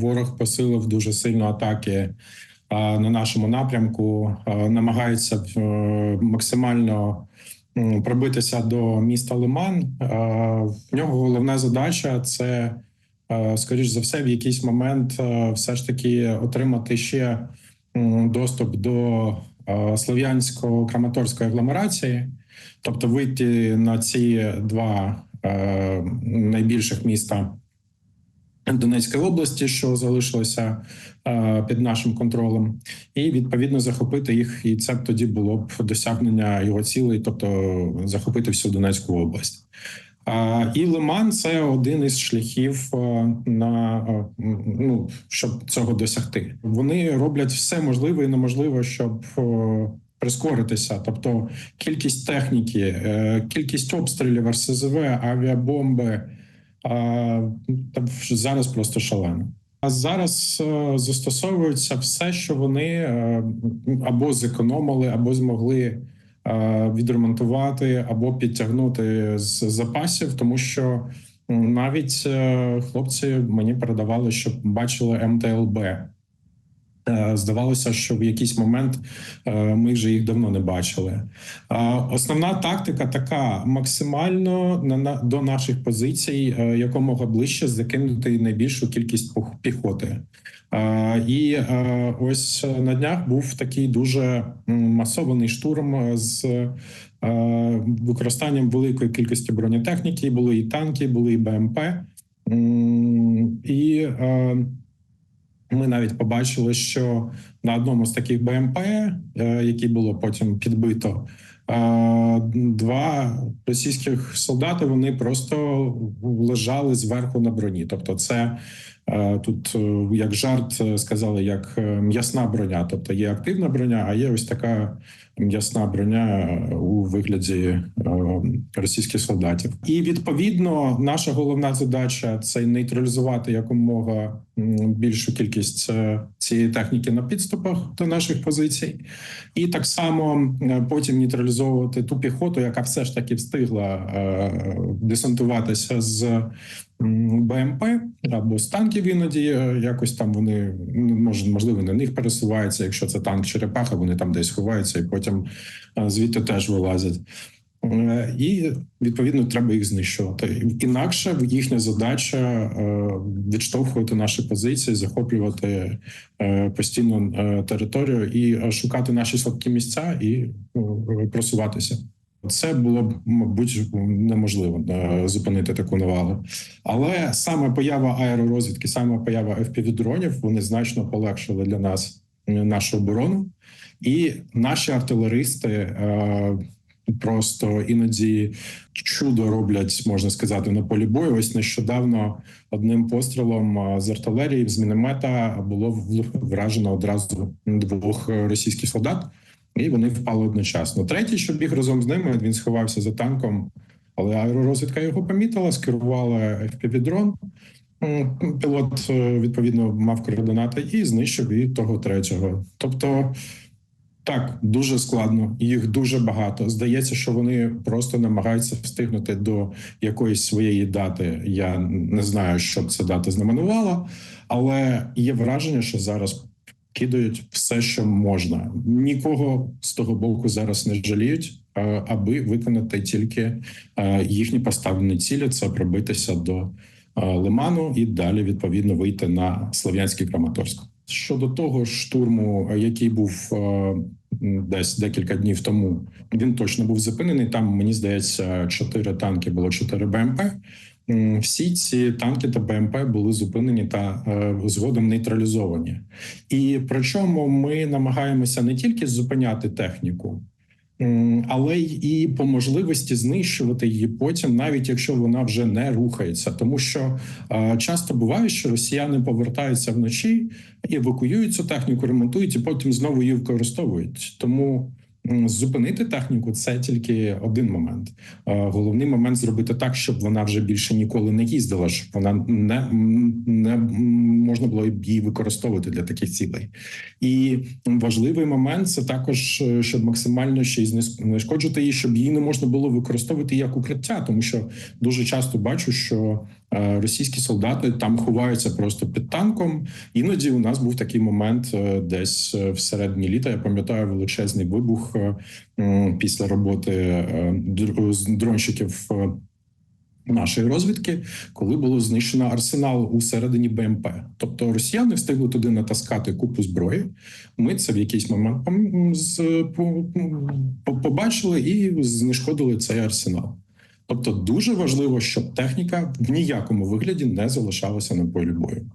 Ворог посилив дуже сильно атаки на нашому напрямку, а, намагається е, максимально пробитися до міста Лиман. В нього головна задача це, е, скоріш за все, в якийсь момент е, все ж таки отримати ще доступ до слов'янсько-краматорської агломерації, тобто вийти на ці два найбільших міста. Донецької області, що залишилося е, під нашим контролем, і відповідно захопити їх. І це б тоді було б досягнення його цілей, тобто захопити всю Донецьку область. А, і Лиман це один із шляхів е, на е, ну щоб цього досягти. Вони роблять все можливе і неможливе, щоб е, прискоритися. Тобто кількість техніки, е, кількість обстрілів РСЗВ, авіабомби. А, Та вже зараз просто шалено. А зараз е, застосовується все, що вони е, або зекономили, або змогли е, відремонтувати, або підтягнути з запасів, тому що навіть хлопці мені передавали, що бачили МТЛБ. Е, Здавалося, що в якийсь момент е, ми вже їх давно не бачили. Основна тактика така: максимально до наших позицій е, якомога ближче закинути найбільшу кількість піхоти. Е, І е, ось на днях був такий дуже масований штурм з е, використанням великої кількості бронетехніки. Були і танки, були і БМП. І е, ми навіть побачили, що на одному з таких БМП, е, які було потім підбито, е, два російських солдати вони просто лежали зверху на броні. Тобто, це тут е, як жарт е, сказали, як е, м'ясна броня. Тобто є активна броня, а є ось така м'ясна броня е, у вигляді е, російських солдатів. І відповідно наша головна задача це нейтралізувати якомога більшу кількість е, цієї техніки на підступах до наших позицій, і так само е, потім нейтралізовувати ту піхоту, яка все ж таки встигла е, десантуватися з БМП або з танків іноді е, якось там вони ну, можливо на них пересуваються. Якщо це танк черепаха, вони там десь ховаються і потім е, звідти теж вилазять. Е, І відповідно треба їх знищувати. Інакше їхня задача відштовхувати наші позиції, захоплювати постійно територію і шукати наші слабкі місця і просуватися. Це було б, мабуть, неможливо е, зупинити таку навалу. Але саме поява аеророзвідки, саме поява fpv дронів вони значно полегшили для нас е, нашу оборону, і наші артилеристи е, просто іноді чудо роблять, можна сказати, на полі бою. Ось нещодавно одним пострілом е, з артилерії з міномета було вражено одразу двох російських солдат, і вони впали одночасно. Третій, що біг разом з ними, він сховався за танком, але аеророзвідка його помітила, скерувала FPV-дрон. Пілот е, відповідно мав координати і знищив і того третього. Тобто, так дуже складно, їх дуже багато. Здається, що вони просто намагаються встигнути до якоїсь своєї дати. Я не знаю, що ця дата знаменувала, але є враження, що зараз кидають все, що можна. Нікого з того боку зараз не жаліють, аби виконати тільки їхні поставлені цілі це пробитися до лиману і далі відповідно вийти на Слов'янський Краматорськ. Щодо того штурму, який був десь декілька днів тому, він точно був зупинений. Там мені здається, чотири танки було чотири БМП. Всі ці танки та БМП були зупинені та е, згодом нейтралізовані. І причому ми намагаємося не тільки зупиняти техніку, але і по можливості знищувати її потім, навіть якщо вона вже не рухається, тому що е, часто буває, що росіяни повертаються вночі, евакуюють цю техніку, ремонтують і потім знову її використовують. Тому зупинити техніку це тільки один момент. Е, Головний момент зробити так, щоб вона вже більше ніколи не їздила, щоб вона не, не можна було її використовувати для таких цілей. І важливий момент це також, е, щоб максимально ще й знешкоджити її, щоб її не можна було використовувати як укриття, тому що дуже часто бачу, що Російські солдати там ховаються просто під танком. Іноді у нас був такий момент е, десь е, всередині літа. Я пам'ятаю величезний вибух е, після роботи дронщиків нашої розвідки, коли було знищено арсенал у середині БМП. Тобто росіяни встигли туди натаскати купу зброї. Ми це в якийсь момент побачили і знешкодили цей арсенал. Тобто, дуже важливо, щоб техніка в ніякому вигляді не залишалася на полі бою.